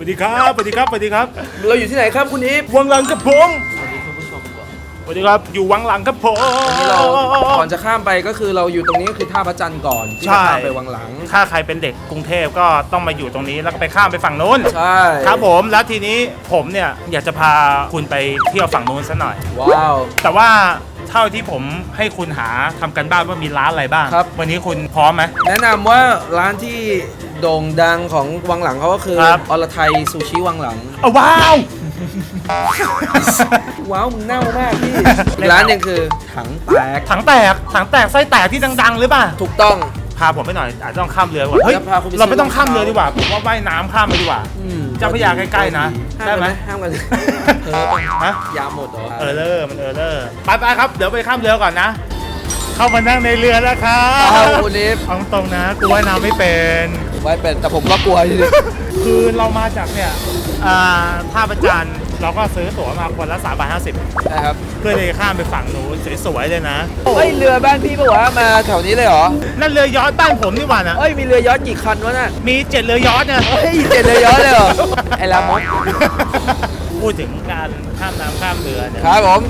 สวัสดีครับสวัสดีครับสวัสดีครับเราอยู่ที่ไหนครับคุณอีฟวังหลังครับผมสวัสดีครับอยู่วังหลังครับผมวันนี้เราก่อนจะข้ามไปก็คือเราอยู่ตรงนี้ก็คือท่าพระจันทร์ก่อนที่ใช่จะข้ามไปวังหลัง ถ้าใครเป็นเด็กกรุงเทพก็ต้องมาอยู่ตรงนี้แล้วก็ไปข้ามไปฝั่งนู้นใช่ครับผมแล้วทีนี้ผมเนี่ยอยากจะพาคุณไปเที่ยวฝั่งนู้นซะหน่อยว้าวแต่ว่าเท่าที่ผมให้คุณหาทำกันบ้านว่ามีร้านอะไรบ้างครับวันนี้คุณพร้อมไหมแนะนำว่าร้านที่ โด่งดังของวังหลังเขาก็คือครับ อรไทยซูชิวังหลัง เอาว้าว ว้าวมึงเน่ามากพี่อีกร้านหนึ่งคือถังแตกถังแตก ถังแตกไส้แตกที่ดังๆหรือเปล่า ถูกต้อง พาผมไปหน่อยอาจจะต้องข้ามเรือก่อนเฮ้ย แล้วพาคุณไปเราไม่ต้องซื้อข้ามเรือรองเท้าดีกว่า ผมว่าว่ายน้ำข้ามไปดีกว่า อืม เจ้าพระยาใกล้ๆนะ ห้ามได้กันไหไหมมห้ามกันเออฮะ ยาหมดเหรอเออเลอร์มันเออเลอร์ไปไปครับ เดี๋ยวไปข้ามเรือก่อนนะ เข้ามานั่งในเรือแล้วครัเอาบคุณอีฟเอาตรงๆนะกูว่ายน้ำไม่เป็นไว้เป็นแต่ผมก็กลัวอยู่ดิคือเรามาจากเนี่ยอ่าท่าประจันทร์เราก็ซื้อตั๋วมาคนละ3บาท50 นะครับเพื่อที่จะข้ามไปฝั่งนู้นสวยๆเลยนะ เฮ้ยเรือบ้านพี่ปะวะมาแถวนี้เลยเหรอนั่นเรือยอชต์บ้านผมนี่หว่านะเอ้ยมีเรือยอชต์กี่คันวะน่ะมีเจ็ดเรือยอชต์เนี่ย เฮ้ยเจ็ดเรือยอชต์เลยเหรอไอ้ลามดพูดถึงการข้ามน้ำข้ามเรือเนี่ย ครับผม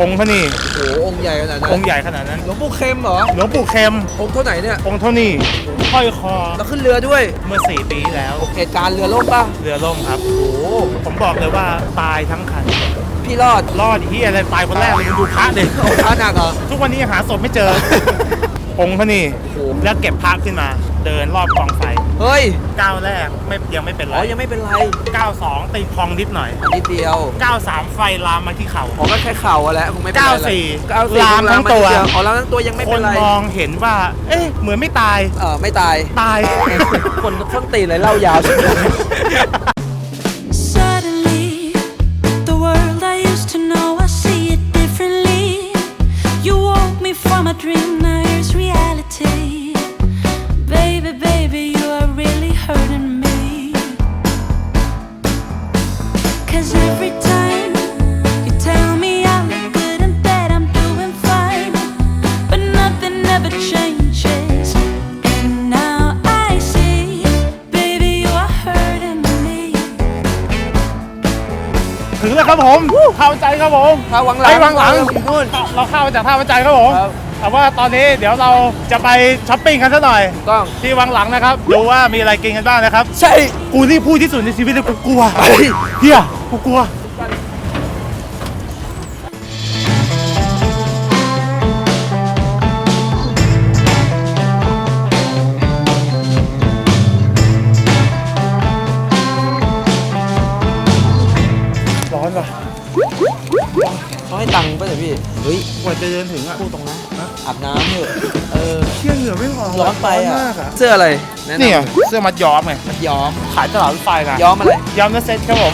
องค์เขานี่โอ้โหองค์ใหญ่ขนาดนั้นองค์ใหญ่ขนาดนั้นหลวงปู่เข็มเหรอหลวงปู่เข็มองค์เท่าไหนเนี่ยองค์เท่านี้ห้อยคอแล้วขึ้นเรือด้วยเมื่อ4ปีที่แล้วเหตุการณ์เรือล่มป่ะเรือล่มครับ โอ้โหผมบอกเลยว่าตายทั้งคัน พี่รอดรอดที่อะไรตายคนแรกเลยมึงดูพระเด็องค์พระหนักเหรอทุกวันนี้ยังหาศพไม่เจอ องค์เขานี่โอ้โหแล้วเก็บพระขึ้นมา เดินรอบกองไฟ เฮ้ยก้าวแรกไม่ยังไม่เป็นไรอ๋อยังไม่เป็นไรก้าวสองตีพองนิดหน่อยนิดเดียวก้าวสามไฟลามมาที่เข่าผมก็แค่เข่าอะแหละคงไม่เป็นไรหรอกเก้าสี่เก้าสี่ลามทั้งตัวลามมานิดเดียอ๋อลามทั้งตัวยังไม่คเป็นนไรมองเห็นว่า เอ๊ะเหมือนไม่ตาย เออไม่ตาย ตาย คนต้นตีนเลยเล่ายาวใช่ไหม ถึงแล้วครับผมเข้าใจครับผมท่าวังหลังไอ้วังหลังนู่นเราเข้ามาจากท่าประจันครับผมครับแต่ว่าตอนนี้เดี๋ยวเราจะไปช้อปปิ้งกันซะหน่อยต้องที่วังหลังนะครับดูว่ามีอะไรกินกันบ้างนะครับ ใช่ กูนี่พูดที่สุดในชีวิตเลยกูกลัวเฮ้ยเฮียกูกลัว เขาให้ตังค์ป่ะเนี่ยพี่ เฮ้ยกว่าจะเดินถึงอะ พูดตรงนะอาบน้ำเถอะเออ เชี่ยเหงื่อไม่ออกร้อนไปอะ มากอะเสื้ออะไรแะำเนี่ยเสื้อมัดย้อมไงมัดย้อม ขายตลาดรถไฟนะย้อมอะไร ย้อมเนื้อเซ็ตครับผม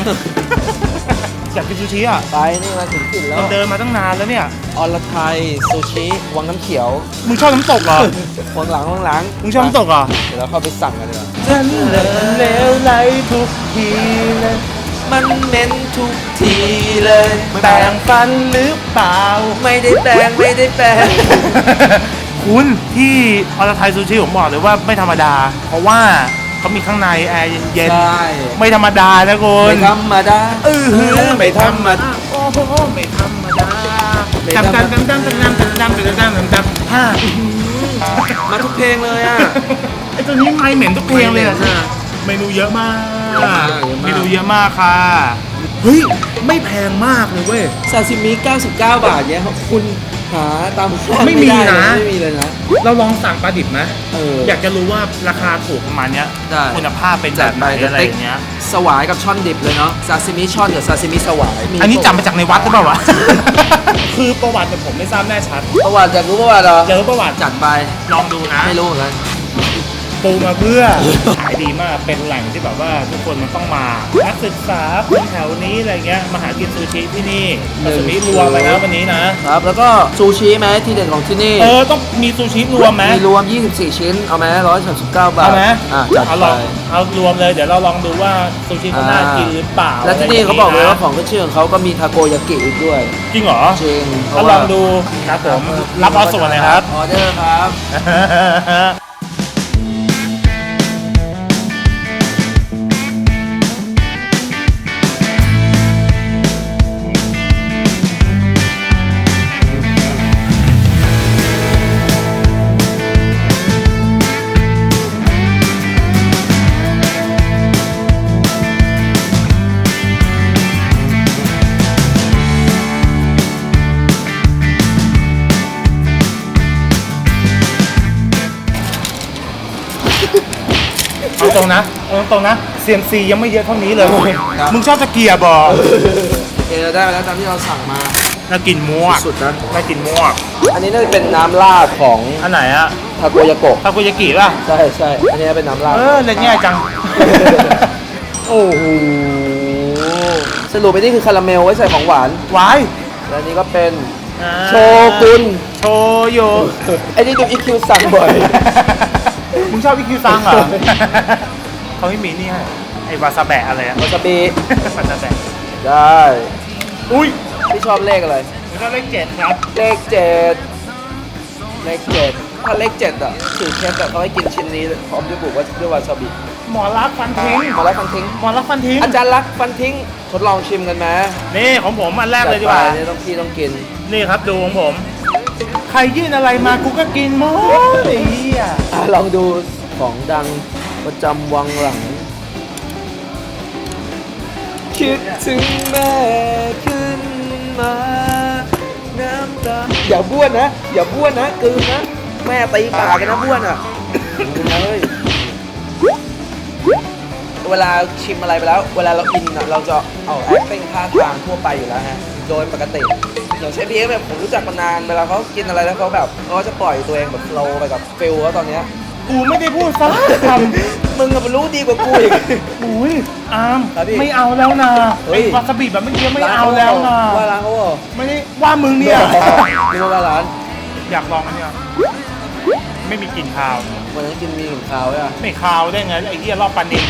อยากกินซูชิอะไปนี่มาถึงถิ่นแล้วเราเดินมาตั้งนานแล้วเนี่ย อรไทยซูชิวังน้ำเขียวมึงชอบน้ำตกเหรอ วังหลังวังหลังมึงชอบน้ำตกเหรอ เดี๋ยวเราเข้าไปสั่งกันดีกว่า ฉันเลิเลวไหลทุกทีเลย มันเน้นทุกทีเลย แปลงฟันหรือเปล่า ไม่ได้แปลงไม่ได้แปลง คุณที่อรไทยซูชิผมบอกเลยว่าไม่ธรรมดา เพราะว่าเขามีข้างในแอร์เย็นใช่ ๆไม่ธรรมดานะคุไม่ณธรรมดาเออหือไม่ธรรมดา โอ้โหไม่ธรรมดาไม่ธรรมดาจำจำจำจำจำจำจำจำจำจำจำห้ามาทุกเพลงเลยอะ ไอตัวนี้ไม่เหม็นทุกเพลงเลยอะไม่เหม็นอะ เมนูเยอะมาก เยอะมากเยอะมากเมนูเยอะมากค่ะ เฮ้ย ไม่แพงมากเลยเว้ย ซาซิมิ 99 บาทเนี่ยคุณหาตามห้างไม่มีด้นะ ไม่มีเลยนะ เราลองสั่งปลาดิบไหมเอออยากจะรู้ว่าราคาถูกประมาณเนี้ย ได้ คุณภาพเป็นแบบไหนจัดไปอะไรอย่างเงี้ย สวายกับช่อนดิบเลยเนาะ ซาซิมิช่อนกับซาซิมิสวายอันนี้จำมาจากในวัดหรือเปล่าวะ คือประวัติเนี่ยผมไม่ทราบแน่ชัด ประวัติจากรู้ประวัติเหรอเจอประวัติจัดไป ลองดูนะ ไม่รู้เหมือนกัน ปูมาเพื่อ ขายดีมากเป็นแหล่งที่แบบว่าทุกคนมันต้องมานักศึกษาคนแถวนี้อะไรเงี้ยมาหากินซูชิที่นี่หนึ่งซูชิรวมไปนะวันนี้นะ ครับ แล้วก็ซูชิไหมที่เด่นของที่นี่ เออ ต้องมีซูชิรวมไหมมีรวม 24 ชิ้น เอาไหม139 บาท เอาไหมอะจัดเอาไปลองเอารวมเลยเดี๋ยวเราลองดูว่าซูชิเขาน่ากินหรือเปล่าและที่นี่เขาบอกเลยว่าขของขึ้นชื่อของเขาก็มีทาโกยากิอีกด้วยจริงเหรอจริงเพก็ราะลว่าองดูครับผมรับเอาส่วนเลยครับ ออเดอร์ครับ ตรงนะเอาตรงนะเซียมซียังไม่เยอะเท่านี้เลย ครับ มึงชอบตะเกียบบ่โอเคเราได้มาแล้วตามที่เราสั่งมาน่ากินมั่วสุดนะ น่ากินมั่วอันนี้น่าจะเป็นน้ำราดของอันไหนอะทาโกยาโกะทาโกยากิป่ะ ใช่ใช่อันนี้เป็นน้ำราดเออเล่นง่ายจัง โอ้โหสรุปไปนี่คือคาราเมลไว้ใส่ของหวาน วายและอันนี้ก็เป็นอ่าโชกุน โชโย ไอ้นี่ดูอีคิวสั่งบ่อย มึงชอบวิคิวซังเหรอเขาไม่มีนี่ให้ไอ้วาซาแบะอะไรอะวาซาบิวาซาแบะได้อุ้ยพี่ชอบเลขอะไรมันก็เลขเจ็ดครับเลขเจ็ดเลขเจ็ดถ้าเลขเจ็ดอะถือเชฟแบบเขาให้กินชิ้นนี้พร้อมด้วยบุกว่าด้วยวาซาบิหมอรักฟันทิ้งมาแล้วฟันทิ้งหมอรักฟันทิ้งอาจารย์รักฟันทิ้งทดลองชิมกันไหมนี่ของผมอันแรกเลยดีกว่าจัไปนี่ต้องพี่ต้องกินนี่ครับดูของผม ใครยื่นอะไรมากูก็กินหมดไอ้เหี้ยอะลองดูของดังประจำวังหลัง คิดถึงแม่ขึ้นมา น้ำตา อย่าบ้วนนะ อย่าบ้วนนะกลืนนะ แม่ตีปากกันนะบ้วนอะเฮ้ยเวลาชิมอะไรไปแล้ว เวลาเราอินอะ เราจะเอา acting ท่าทางทั่วไปอยู่แล้วฮะ โดยปกติ อย่างเช่นพี่เอ็กซ์แบบผมรู้จักมานานเวลาเขากินอะไรแล้วเขาแบบเขาจะปล่อยตัวเองแบบโฟลไปกับฟิลแล้วตอนเนี้ยกูไม่ได้พูดสักคมึงอะมันรู้ดีกว่ากูอีกำอุ้ยอามครับพี่ไม่เอาแล้วนะเฮ้ไอ้ย วาซาบิแบบเมื่อกี้ไม่เอาแล้วนะว่าร้านเขาเหรอไม่ได้ว่ามึงเนี่ยไม่ว่าร้านอยากลองอันเนี้ยไม่มีกลิ่นคาว วันนั้นกินมีกลิ่นคาวใช่ปะไม่คาวได้ไงไอ้เหี้ยรอบปันเอง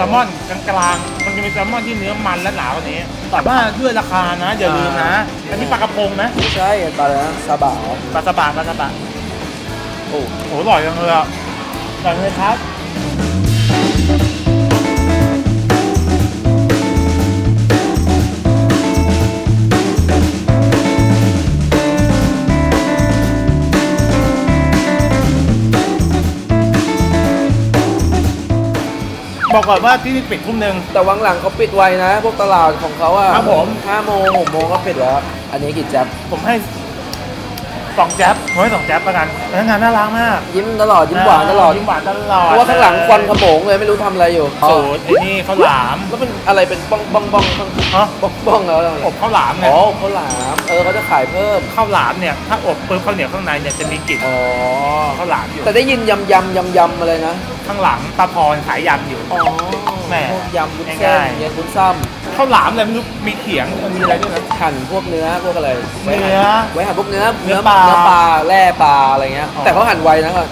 ซลมอนกลางๆมันจะมีแซลมอนที่เนื้อมันและหนากว่านี้ แต่ว่าด้วยราคานะอย่าลืมนะอันนี้ปลากระพงนะไม่ใช่ปลาอะไรนะซาบะเหรอปลาสบะปลาสบะโอ้โหอร่อยจังเลยอะอร่อยเลยครับ บอกก่อนว่าที่นี่ปิดทุ่มหนึ่ง แต่วังหลังเขาปิดไวนะ พวกตลาดของเขาอะครับผม ห้าโมงหกโมงก็ปิดแล้ว อันนี้กี่แจ๊บผมให้สองแจ๊บผมให้สองแจ๊บประกันพนักงานน่ารักมากยิ้มตลอดยิ้มหวานตลอดยิ้มหวานตลอดเพราะว่าข้างหลังควันขโมงเลยไม่รู้ทำอะไรอยู่สูตรไอ้นี่ข้าวหลามแล้วมันอะไรเป็นบ้องบ้องบ้องบ้องฮะบ้องบ้องแล้วอะไรอบข้าวหลามไงอ๋อเขาวหลามเออเขาจะขายเพิ่มข้าวหลามเนี่ยถ้าอบปุ๊บข้าวเหนียวข้างในเนี่ยจะมีกลิ่นอ๋อข้าวหลามอยู่แต่ได้ยินยำยำยำยำอะไรนะข้างหลังป้าพรขายยำอยู่ อ๋อแหม่พวกยำบุญเส้นง่ายๆเย็นบุญซ้ำข้าวหลามอะไรไม่รู้มีเขียงมันมีอะไรด้วยนะหั่นพวกเนื้อพวกอะไรไว้หั่เนื้อไว้หั่นพวกเนื้อเนื้อปลาเนื้อปลาแร่ปลาอะไรเงี้ย อ๋อ แต่เขาหั่นไวนะครับ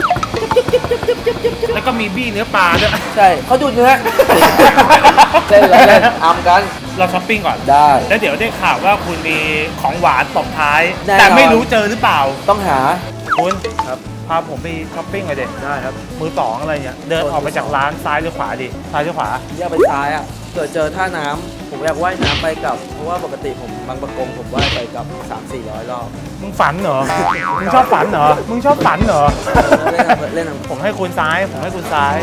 แล้วก็มีบี้เนื้อปลาด้วย ใช่เขาดูดเนื้อ เล่นเล่นอามกันเราช้อปปิ้งก่อน ได้ แล้วเดี๋ยวได้ข่าวว่าคุณมีของหวานตบท้าย แน่นอน แต่ไม่รู้เจอหรือเปล่า ต้องหา คุณครับ พาผมไปช้อปปิ้งหน่อยเด็ได้ครับ มือสองอะไรเนี่ยเดินออกมาจากร้านซ้ายหรือขวาดิซ้ายหรือขวาแยกไปซ้ายอะเกิดเจอท่าน้ำผมอยากว่ายน้ำไปกลับ เพราะว่าปกติผมบางประกงผมว่ายไปกลับ 3 4 0 0 รอบ มึงฝันเหรอ มึงชอบฝันเหรอ มึงชอบฝันเหรอ เล่นน้ำเล่นน้ำผมให้คุณซ้าย ผมให้คุณซ้าย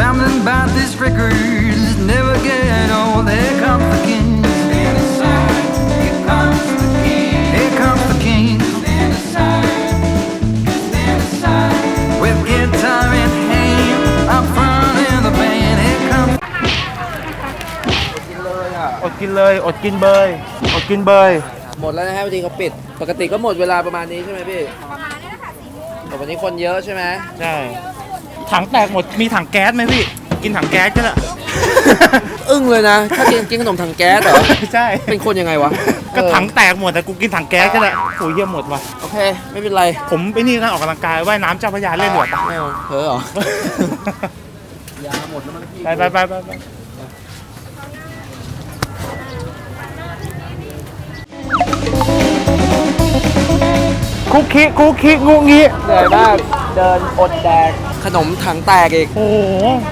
something about this record is never get old. Here comes the king. Stand aside. Here comes the king. Here comes the king. Stand aside. Stand aside. With guitar in hand, up front in the band. Here comes. กินเลยอะอดกินเลย อดกินเบย อดกินเบย หมดแล้วนะฮะวันนี้เขาปิด ปกติก็หมดเวลาประมาณนี้ใช่ไหมพี่ประมาณนี้นะคะแต่วันนี้คนเยอะใช่ไหม ใช่ ถังแตกหมดมีถังแก๊สไหมพี่ กินถังแก๊สก็ได้ อึ้งเลยนะ ถ้ากินกินขนมถังแก๊สเหรอ ใช่ เป็นคนยังไงวะก็เออถังแตกหมดแต่กูกินถังแก๊สก็ได้โอ้ยเยี่ยมหมดว่ะโอเค ไม่เป็นไร ผมไปนี่กันออกกำลังกายว่ายน้ำเจ้าพระยาเล่นเหรอปะไม่เอาเพ้อเหรอ ยาหมดแล้วมันพี่ไปไปไปไปไป คุกคิคุกคิงูงี้เหนื่อยมากเดินอดแดกขนมถังแตกอีก โอ้โห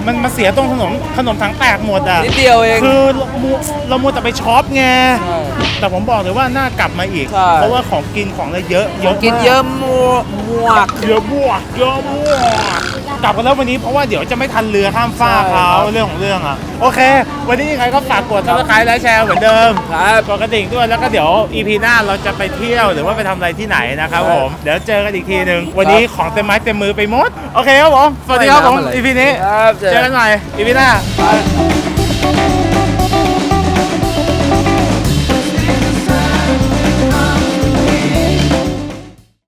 มันมาเสียตรงขนมขนมถังแตกหมดอะนิดเดียวเอง คือเรามัวเรามัวแต่ไปช็อปไงใช่แต่ผมบอกเลยว่าน่ากลับมาอีก ใช่ เพราะว่าของกินของอะไรเยอะเยอะกินมาเยอะมัวมวก เยอะบวกเยอะบวก กลับกันแล้ววันนี้เพราะว่าเดี๋ยวจะไม่ทันเรือข้ามฟากเขาใช่ครับเรื่องของเรื่องอะโอเค วันนี้ยังไงก็ฝากกดซับสไครต์และแชร์เหมือนเดิมครับกดกระดิ่งด้วยแล้วก็เดี๋ยว EP หน้าเราจะไปเที่ยวหรือว่าไปทำอะไรที่ไหนนะครับผมเดี๋ยวเจอกันอีกทีหนึ่งวันนี้ของเต็มไม้เต็มมือไปหมดโอเคครับผมสวัสดีครับผมไม่น้ำอะไร EP นี้ครับเจอเจอกันใหม่ EP หน้าไป